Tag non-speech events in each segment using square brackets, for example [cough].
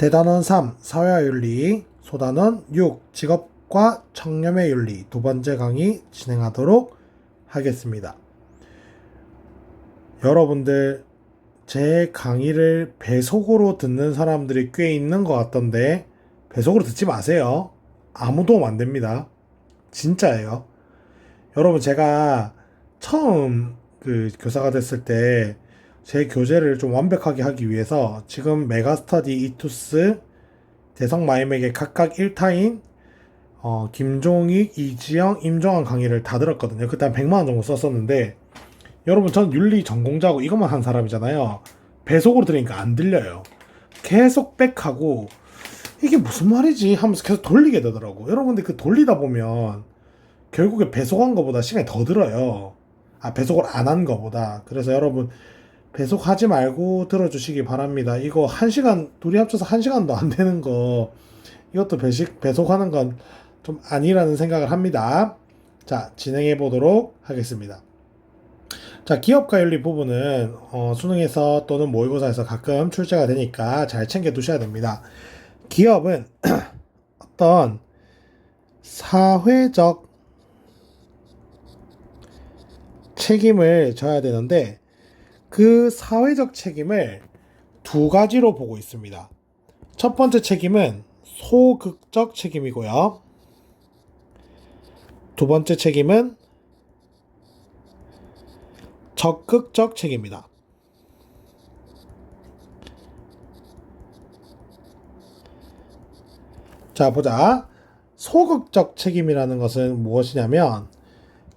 대단원 3 사회화 윤리 소단원 6 직업과 청렴의 윤리 두 번째 강의 진행하도록 하겠습니다. 여러분들 제 강의를 배속으로 듣는 사람들이 꽤 있는 것 같던데 배속으로 듣지 마세요. 아무 도움 안 됩니다. 진짜예요. 여러분 제가 처음 그 교사가 됐을 때 제 교재를 좀 완벽하게 하기 위해서 지금 메가스터디 이투스 대성 마임에게 각각 1타인 어, 김종익, 이지영, 임종환 강의를 다 들었거든요. 그때 한 100만 원 정도 썼었는데 여러분 전 윤리 전공자고 이것만 한 사람이잖아요. 배속으로 들으니까 안 들려요. 계속 백하고 이게 무슨 말이지 하면서 계속 돌리게 되더라고. 여러분들 그 돌리다 보면 결국에 배속한 것보다 시간이 더 들어요. 아 배속을 안한 것보다. 그래서 여러분 배속하지 말고 들어주시기 바랍니다. 이거 한 시간 둘이 합쳐서 한 시간도 안 되는 거 이것도 배식 배속하는 건 좀 아니라는 생각을 합니다. 자 진행해 보도록 하겠습니다. 자, 기업가 윤리 부분은 어, 수능에서 또는 모의고사에서 가끔 출제가 되니까 잘 챙겨 두셔야 됩니다. 기업은 [clears throat] 어떤 사회적 책임을 져야 되는데 그 사회적 책임을 두 가지로 보고 있습니다. 첫 번째 책임은 소극적 책임이고요. 두 번째 책임은 적극적 책임이다. 자, 보자. 소극적 책임이라는 것은 무엇이냐면,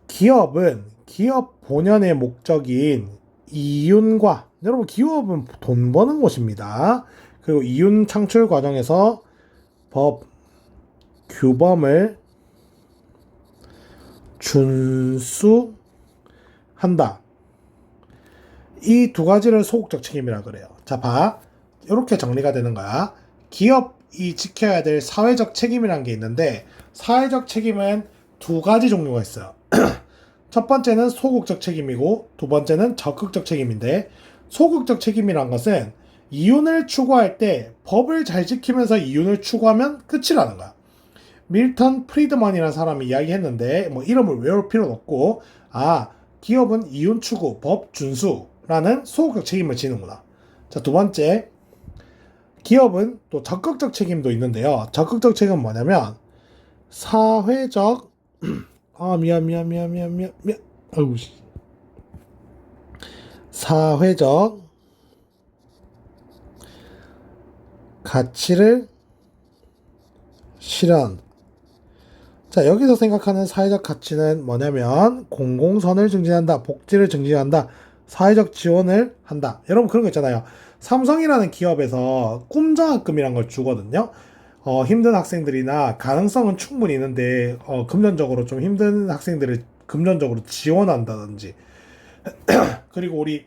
기업은 기업 본연의 목적인 이윤과, 여러분, 기업은 돈 버는 곳입니다. 그리고 이윤 창출 과정에서 법, 규범을 준수한다. 이 두 가지를 소극적 책임이라 그래요. 자, 봐. 이렇게 정리가 되는 거야. 기업이 지켜야 될 사회적 책임이란 게 있는데, 사회적 책임은 두 가지 종류가 있어요. [clears throat] 첫 번째는 소극적 책임이고, 두 번째는 적극적 책임인데, 소극적 책임이란 것은 이윤을 추구할 때 법을 잘 지키면서 이윤을 추구하면 끝이라는 거야. 밀턴 프리드먼이라는 사람이 이야기했는데, 뭐 이름을 외울 필요는 없고, 아, 기업은 이윤 추구, 법 준수라는 소극적 책임을 지는구나. 자, 두 번째. 기업은 또 적극적 책임도 있는데요. 적극적 책임은 뭐냐면, 사회적, 아, 미안, 미안, 미안, 미안, 미안, 미안, 아우, 씨. 사회적 가치를 실현한다. 자, 여기서 생각하는 사회적 가치는 뭐냐면 공공선을 증진한다, 복지를 증진한다, 사회적 지원을 한다. 여러분 그런 거 있잖아요. 삼성이라는 기업에서 꿈장학금이란 걸 주거든요. 어, 힘든 학생들이나 가능성은 충분히 있는데 어, 금전적으로 좀 힘든 학생들을 금전적으로 지원한다든지 [clears throat] 그리고 우리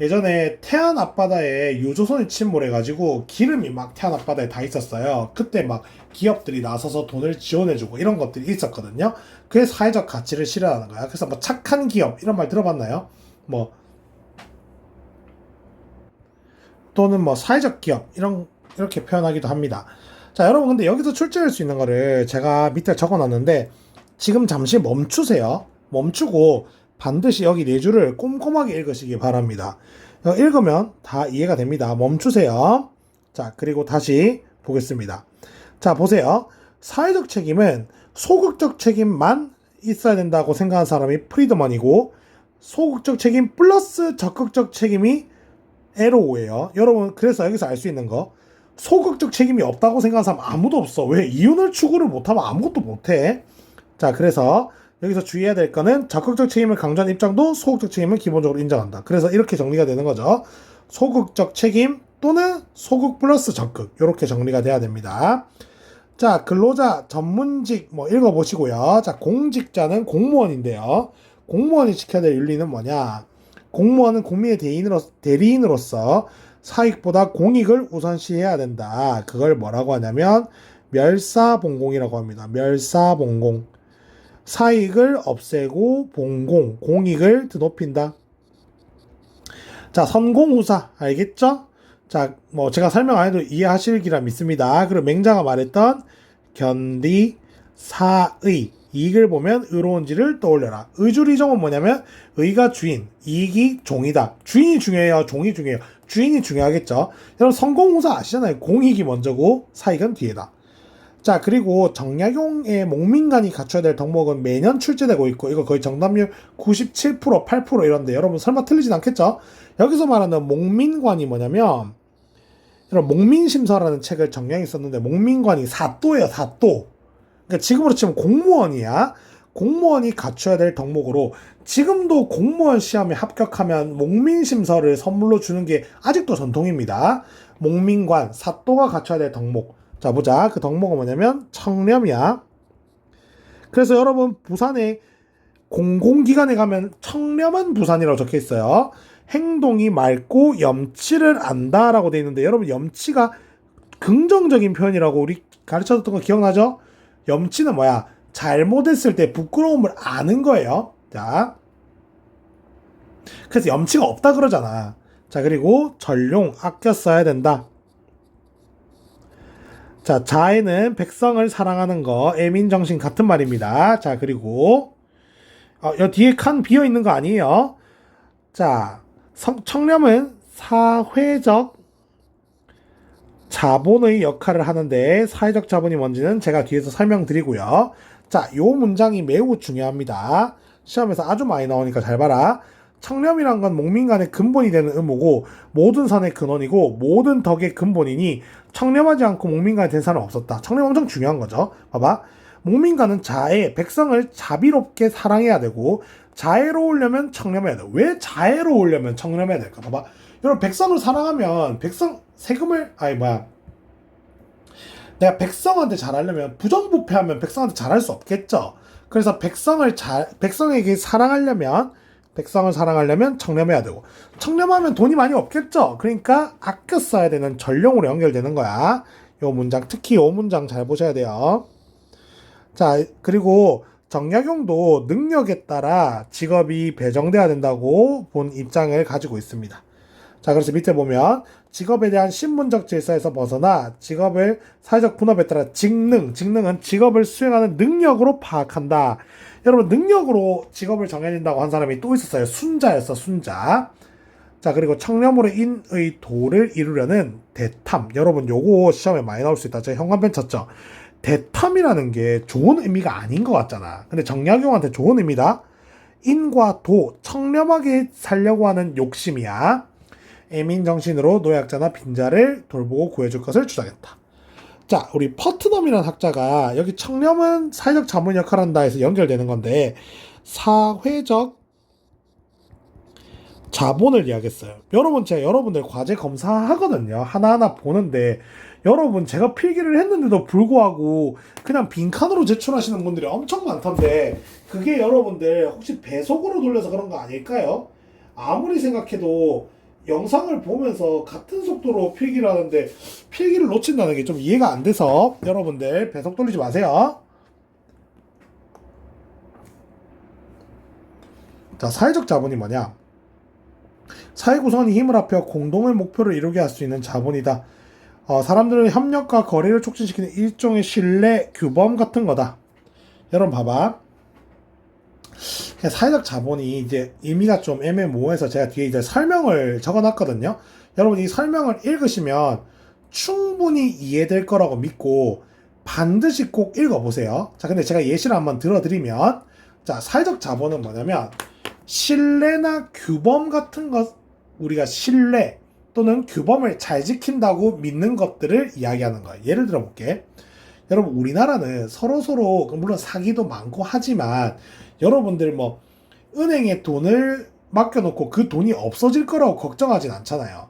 예전에 태안 앞바다에 유조선이 침몰해가지고 기름이 막 태안 앞바다에 다 있었어요. 그때 막 기업들이 나서서 돈을 지원해주고 이런 것들이 있었거든요. 그게 사회적 가치를 실현하는 거야. 그래서 뭐 착한 기업 이런 말 들어봤나요? 뭐 또는 뭐 사회적 기업 이런 이렇게 표현하기도 합니다. 자 여러분 근데 여기서 출제할 수 있는 거를 제가 밑에 적어 놨는데 지금 잠시 멈추세요. 멈추고 반드시 여기 네 줄을 꼼꼼하게 읽으시기 바랍니다. 어, 읽으면 다 이해가 됩니다. 멈추세요. 자, 그리고 다시 보겠습니다. 자, 보세요. 사회적 책임은 소극적 책임만 있어야 된다고 생각하는 사람이 프리드먼이고 소극적 책임 플러스 적극적 책임이 에로우예요. 여러분, 그래서 여기서 알 수 있는 거 소극적 책임이 없다고 생각하는 사람 아무도 없어. 왜? 이윤을 추구를 못하면 아무것도 못해. 자, 그래서 여기서 주의해야 될 거는 적극적 책임을 강조하는 입장도 소극적 책임을 기본적으로 인정한다. 그래서 이렇게 정리가 되는 거죠. 소극적 책임 또는 소극 플러스 적극 이렇게 정리가 돼야 됩니다. 자 근로자 전문직 뭐 읽어보시고요. 자 공직자는 공무원인데요. 공무원이 지켜야 될 윤리는 뭐냐? 공무원은 국민의 대인으로, 대리인으로서 사익보다 공익을 우선시해야 된다. 그걸 뭐라고 하냐면 멸사봉공이라고 합니다. 멸사봉공. 사익을 없애고 봉공, 공익을 드높인다. 자, 선공후사 알겠죠? 자, 뭐 제가 설명 안 해도 이해하실 기라 믿습니다. 그리고 맹자가 말했던 견디 사의 이익을 보면 의로운지를 떠올려라. 의주리정은 뭐냐면 의가 주인, 이익이 종이다. 주인이 중요해요. 종이 중요해요. 주인이 중요하겠죠. 여러분 성공후사 아시잖아요. 공익이 먼저고 사익은 뒤에다. 자 그리고 정약용의 목민관이 갖춰야 될 덕목은 매년 출제되고 있고 이거 거의 정답률 97% 8% 이런데 여러분 설마 틀리진 않겠죠? 여기서 말하는 목민관이 뭐냐면 여러분 목민심서라는 책을 정량이 썼는데 목민관이 사또예요 사또 그러니까 지금으로 치면 공무원이야. 공무원이 갖춰야 될 덕목으로 지금도 공무원 시험에 합격하면 목민 심서를 선물로 주는 게 아직도 전통입니다. 목민관 사또가 갖춰야 될 덕목. 자 보자. 그 덕목은 뭐냐면 청렴이야. 그래서 여러분 부산에 공공기관에 가면 청렴한 부산이라고 적혀 있어요. 행동이 맑고 염치를 안다라고 돼 있는데 여러분 염치가 긍정적인 표현이라고 우리 가르쳐줬던 거 기억나죠? 염치는 뭐야? 잘못했을 때 부끄러움을 아는 거예요. 자. 그래서 염치가 없다 그러잖아. 자, 그리고 전용 아껴 써야 된다. 자, 자애는 백성을 사랑하는 거, 애민 정신 같은 말입니다. 자, 그리고, 어, 여 뒤에 칸 비어 있는 거 아니에요? 자, 성- 청렴은 사회적 자본의 역할을 하는데 사회적 자본이 뭔지는 제가 뒤에서 설명드리고요. 자, 요 문장이 매우 중요합니다. 시험에서 아주 많이 나오니까 잘 봐라. 청렴이란 건 목민간의 근본이 되는 의무고 모든 선의 근원이고 모든 덕의 근본이니 청렴하지 않고 목민간이 된 사람은 없었다. 청렴 엄청 중요한 거죠. 봐봐. 목민간은 자애, 백성을 자비롭게 사랑해야 되고 자애로우려면 청렴해야 돼. 왜 자애로우려면 청렴해야 될까? 봐봐. 여러분 백성을 사랑하면 백성 세금을 아니 뭐야 내가 백성한테 잘하려면 부정부패하면 백성한테 잘할 수 없겠죠. 그래서 백성을 잘 백성에게 사랑하려면 백성을 사랑하려면 청렴해야 되고 청렴하면 돈이 많이 없겠죠. 그러니까 아껴 써야 되는 전령으로 연결되는 거야. 요 문장 특히 요 문장 잘 보셔야 돼요. 자 그리고 정약용도 능력에 따라 직업이 배정돼야 된다고 본 입장을 가지고 있습니다. 자, 그래서 밑에 보면 직업에 대한 신분적 질서에서 벗어나 직업을 사회적 분업에 따라 직능, 직능은 직업을 수행하는 능력으로 파악한다. 여러분, 능력으로 직업을 정해진다고 한 사람이 또 있었어요. 순자였어, 순자. 자, 그리고 청렴으로 인의 도를 이루려는 대탐. 여러분, 요거 시험에 많이 나올 수 있다. 제가 현관펜 쳤죠. 대탐이라는 게 좋은 의미가 아닌 것 같잖아. 근데 정약용한테 좋은 의미다. 인과 도, 청렴하게 살려고 하는 욕심이야. 애민 정신으로 노약자나 빈자를 돌보고 구해줄 것을 주장했다. 자, 우리 퍼트넘이라는 학자가 여기 청렴은 사회적 자문 역할을 한다 해서 연결되는 건데 사회적 자본을 이야기했어요. 여러분 제가 여러분들 과제 검사하거든요. 하나하나 보는데 여러분 제가 필기를 했는데도 불구하고 그냥 빈칸으로 제출하시는 분들이 엄청 많던데 그게 여러분들 혹시 배속으로 돌려서 그런 거 아닐까요? 아무리 생각해도 영상을 보면서 같은 속도로 필기를 하는데 필기를 놓친다는 게 좀 이해가 안 돼서 여러분들 배속 돌리지 마세요. 자, 사회적 자본이 뭐냐? 사회 구성원이 힘을 합해 공동의 목표를 이루게 할 수 있는 자본이다. 어, 사람들은 협력과 거래를 촉진시키는 일종의 신뢰 규범 같은 거다. 여러분 봐봐. 사회적 자본이 이제 의미가 좀 애매모호해서 제가 뒤에 이제 설명을 적어놨거든요. 여러분 이 설명을 읽으시면 충분히 이해될 거라고 믿고 반드시 꼭 읽어보세요. 자, 근데 제가 예시를 한번 들어드리면 자, 사회적 자본은 뭐냐면 신뢰나 규범 같은 것 우리가 신뢰 또는 규범을 잘 지킨다고 믿는 것들을 이야기하는 거예요. 예를 들어 볼게. 여러분 우리나라는 서로 서로 물론 사기도 많고 하지만 여러분들 뭐 은행에 돈을 맡겨놓고 그 돈이 없어질 거라고 걱정하진 않잖아요.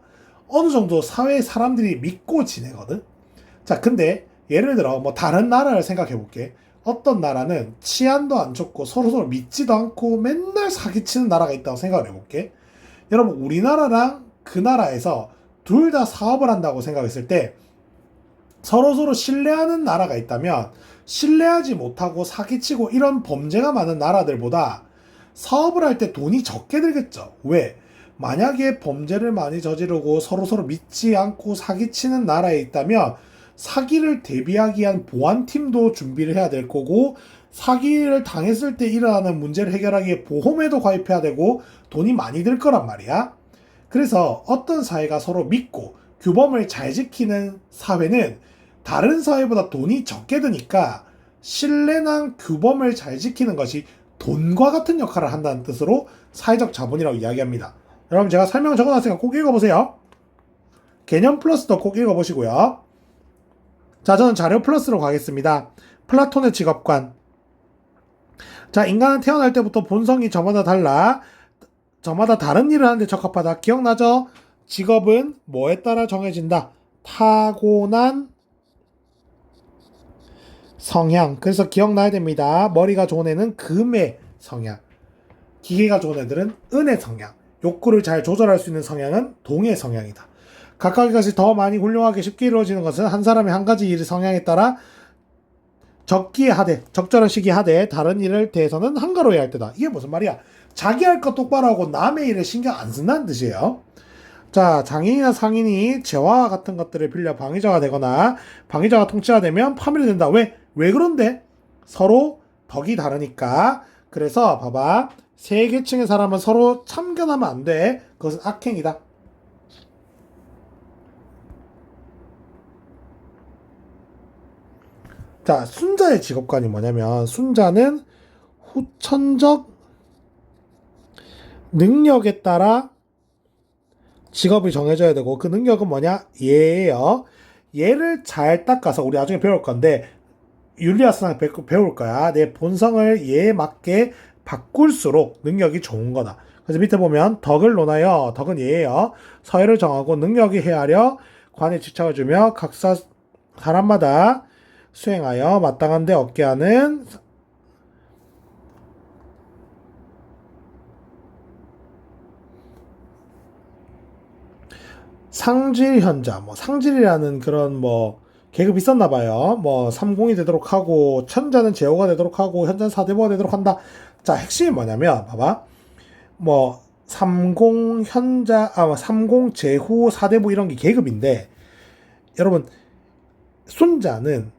어느 정도 사회 사람들이 믿고 지내거든. 자, 근데 예를 들어 뭐 다른 나라를 생각해 볼게. 어떤 나라는 치안도 안 좋고 서로 서로 믿지도 않고 맨날 사기치는 나라가 있다고 생각을 해볼게. 여러분 우리나라랑 그 나라에서 둘 다 사업을 한다고 생각했을 때 서로 서로 신뢰하는 나라가 있다면 신뢰하지 못하고 사기치고 이런 범죄가 많은 나라들보다 사업을 할 때 돈이 적게 들겠죠. 왜? 만약에 범죄를 많이 저지르고 서로서로 믿지 않고 사기치는 나라에 있다면 사기를 대비하기 위한 보안팀도 준비를 해야 될 거고 사기를 당했을 때 일어나는 문제를 해결하기 위해 보험에도 가입해야 되고 돈이 많이 들 거란 말이야. 그래서 어떤 사회가 서로 믿고 규범을 잘 지키는 사회는 다른 사회보다 돈이 적게 드니까 신뢰난 규범을 잘 지키는 것이 돈과 같은 역할을 한다는 뜻으로 사회적 자본이라고 이야기합니다. 여러분 제가 설명 적어놨으니까 꼭 읽어보세요. 개념 플러스도 꼭 읽어보시고요. 자, 저는 자료 플러스로 가겠습니다. 플라톤의 직업관. 자, 인간은 태어날 때부터 본성이 저마다 달라. 저마다 다른 일을 하는데 적합하다. 기억나죠? 직업은 뭐에 따라 정해진다. 타고난 성향. 그래서 기억나야 됩니다. 머리가 좋은 애는 금의 성향. 기계가 좋은 애들은 은의 성향. 욕구를 잘 조절할 수 있는 성향은 동의 성향이다. 각각의 것이 더 많이 훌륭하게 쉽게 이루어지는 것은 한 사람의 한 가지 일의 성향에 따라 적기에 하되 적절한 시기에 하되 다른 일을 대해서는 한가로워야 할 때다. 이게 무슨 말이야? 자기 할 것 똑바로 하고 남의 일에 신경 안 쓴다는 뜻이에요. 자, 장인이나 상인이 재화와 같은 것들을 빌려 방위자가 되거나 방위자가 통치가 되면 파멸이 된다. 왜? 왜 그런데? 서로 덕이 다르니까. 그래서 봐봐. 세 계층의 사람은 서로 참견하면 안 돼. 그것은 악행이다. 자, 순자의 직업관이 뭐냐면, 순자는 후천적 능력에 따라 직업이 정해져야 되고, 그 능력은 뭐냐? 예예요. 얘를 잘 닦아서, 우리 나중에 배울 건데, 배- 배울 거야. 내 본성을 얘에 맞게 바꿀수록 능력이 좋은 거다. 그래서 밑에 보면, 덕을 논하여, 덕은 예예요. 서열을 정하고 능력이 헤아려 관에 집착을 주며 각사 사람마다 수행하여 마땅한 데 얻게 하는 상질 현자, 뭐 상질이라는 그런 뭐 계급이 있었나 봐요. 뭐 삼공이 되도록 하고 천자는 제호가 되도록 하고 현자는 사대보가 되도록 한다. 자, 핵심이 뭐냐면 봐봐. 뭐 삼공 현자 아 삼공 제후 사대부 이런 게 계급인데 여러분 순자는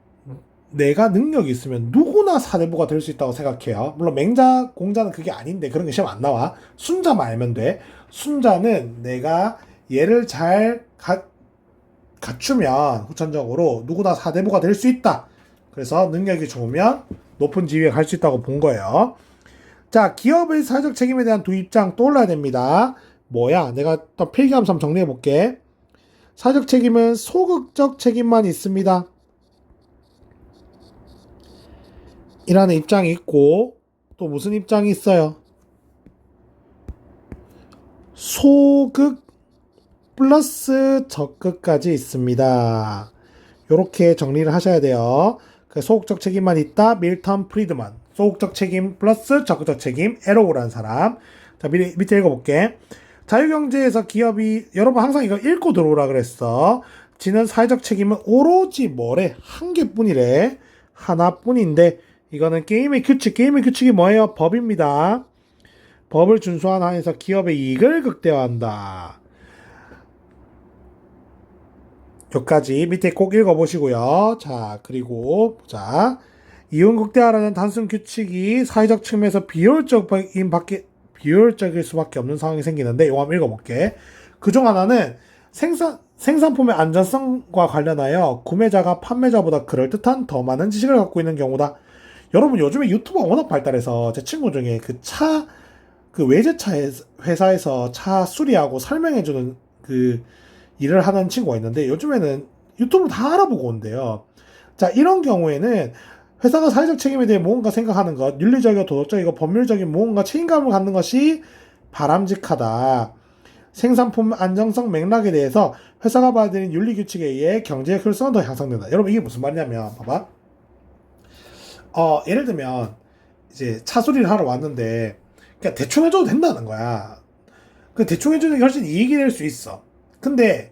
내가 능력이 있으면 누구나 사대부가 될 수 있다고 생각해요. 물론 맹자, 공자는 그게 아닌데 그런 게 시험 안 나와. 순자만 알면 돼. 순자는 내가 얘를 잘 가, 갖추면 후천적으로 누구나 사대부가 될 수 있다. 그래서 능력이 좋으면 높은 지위에 갈 수 있다고 본 거예요. 자, 기업의 사회적 책임에 대한 두 입장 떠올라야 됩니다. 뭐야? 내가 또 필기함수 정리해 볼게. 사회적 책임은 소극적 책임만 있습니다. 이라는 입장이 있고 또 무슨 입장이 있어요? 소극 플러스 적극까지 있습니다. 이렇게 정리를 하셔야 돼요. 그 소극적 책임만 있다. 밀턴 프리드만. 소극적 책임 플러스 적극적 책임. 에로우라는 사람. 자, 밑에, 밑에 읽어볼게. 자유경제에서 기업이 여러분 항상 이거 읽고 들어오라 그랬어. 지는 사회적 책임은 오로지 뭐래? 한 개뿐이래. 하나뿐인데 이거는 게임의 규칙. 게임의 규칙이 뭐예요? 법입니다. 법을 준수한 한에서 기업의 이익을 극대화한다. 여기까지 밑에 꼭 읽어보시고요. 자, 그리고 보자. 이윤 극대화라는 단순 규칙이 사회적 측면에서 비효율적인 밖에 비효율적일 수밖에 없는 상황이 생기는데 이거 한번 읽어볼게. 그중 하나는 생산 생산품의 안전성과 관련하여 구매자가 판매자보다 그럴듯한 더 많은 지식을 갖고 있는 경우다. 여러분 요즘에 유튜브가 워낙 발달해서 제 친구 중에 그 차 그 외제차 회사에서 차 수리하고 설명해주는 그 일을 하는 친구가 있는데 요즘에는 유튜브 다 알아보고 온대요. 자 이런 경우에는 회사가 사회적 책임에 대해 무언가 생각하는 것, 윤리적이고 도덕적이고 법률적인 무언가 책임감을 갖는 것이 바람직하다. 생산품 안정성 맥락에 대해서 회사가 받는 윤리 규칙에 의해 경제의 효율성은 더 향상된다. 여러분 이게 무슨 말이냐면 봐봐. 어 예를 들면 이제 차 수리를 하러 왔는데 그냥 대충 해줘도 된다는 거야. 그 대충 해주는 게 훨씬 이익이 될 수 있어. 근데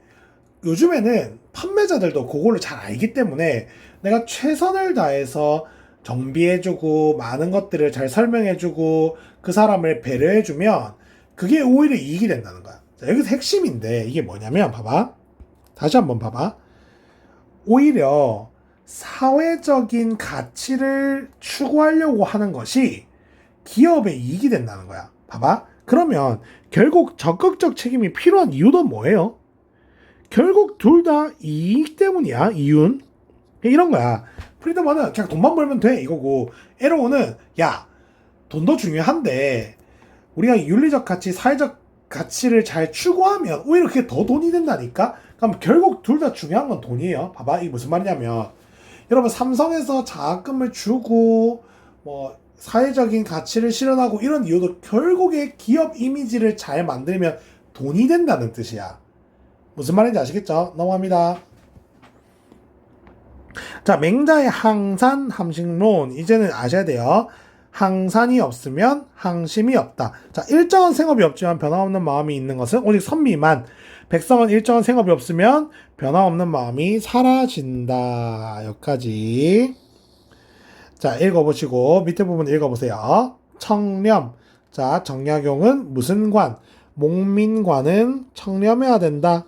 요즘에는 판매자들도 그거를 잘 알기 때문에 내가 최선을 다해서 정비해주고 많은 것들을 잘 설명해주고 그 사람을 배려해주면 그게 오히려 이익이 된다는 거야. 자, 여기서 핵심인데 이게 뭐냐면 봐봐. 다시 한번 봐봐. 오히려 사회적인 가치를 추구하려고 하는 것이 기업의 이익이 된다는 거야. 봐봐. 그러면 결국 적극적 책임이 필요한 이유도 뭐예요? 결국 둘 다 이익 때문이야. 이윤. 이런 거야. 프리드먼은 그냥 돈만 벌면 돼 이거고 에로우는 야 돈도 중요한데 우리가 윤리적 가치, 사회적 가치를 잘 추구하면 오히려 그게 더 돈이 된다니까. 그럼 결국 둘 다 중요한 건 돈이에요. 봐봐 이게 무슨 말이냐면 여러분 삼성에서 장학금을 주고 뭐 사회적인 가치를 실현하고 이런 이유도 결국에 기업 이미지를 잘 만들면 돈이 된다는 뜻이야. 무슨 말인지 아시겠죠? 넘어갑니다. 자, 맹자의 항산 함식론. 이제는 아셔야 돼요. 항산이 없으면 항심이 없다. 자, 일정한 생업이 없지만 변화없는 마음이 있는 것은 오직 선미만. 백성은 일정한 생업이 없으면 변화없는 마음이 사라진다. 여기까지. 자, 읽어보시고 밑에 부분 읽어보세요. 청렴. 자, 정약용은 무슨 관? 목민관은 청렴해야 된다.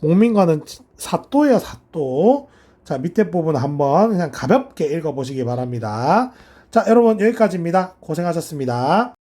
목민관은 사또예요, 사또. 자, 밑에 부분 한번 그냥 가볍게 읽어보시기 바랍니다. 자, 여러분 여기까지입니다. 고생하셨습니다.